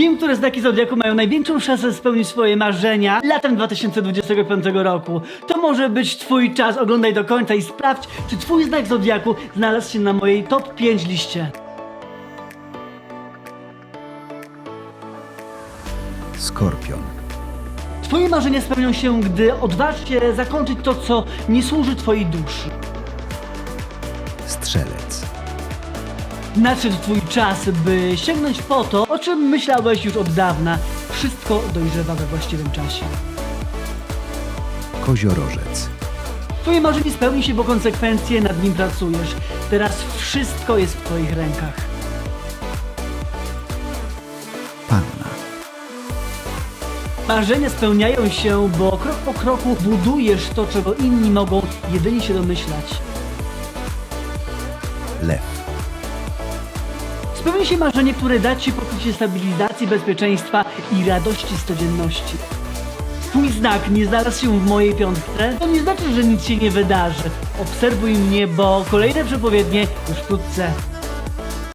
Wiem, które znaki Zodiaku mają największą szansę spełnić swoje marzenia latem 2025 roku. To może być twój czas, oglądaj do końca i sprawdź, czy twój znak Zodiaku znalazł się na mojej top 5 liście. Skorpion. Twoje marzenia spełnią się, gdy odważysz się zakończyć to, co nie służy twojej duszy. Strzelec. Nadszedł twój czas, by sięgnąć po to, o czym myślałeś już od dawna. Wszystko dojrzewa we właściwym czasie. Koziorożec. Twoje marzenie spełni się, bo konsekwencje nad nim pracujesz. Teraz wszystko jest w twoich rękach. Panna. Marzenia spełniają się, bo krok po kroku budujesz to, czego inni mogą jedynie się domyślać. Lew. Spełni się marzenie, które da ci poczucie stabilizacji, bezpieczeństwa i radości z codzienności. Twój znak nie znalazł się w mojej piątce, to nie znaczy, że nic się nie wydarzy. Obserwuj mnie, bo kolejne przepowiednie już wkrótce.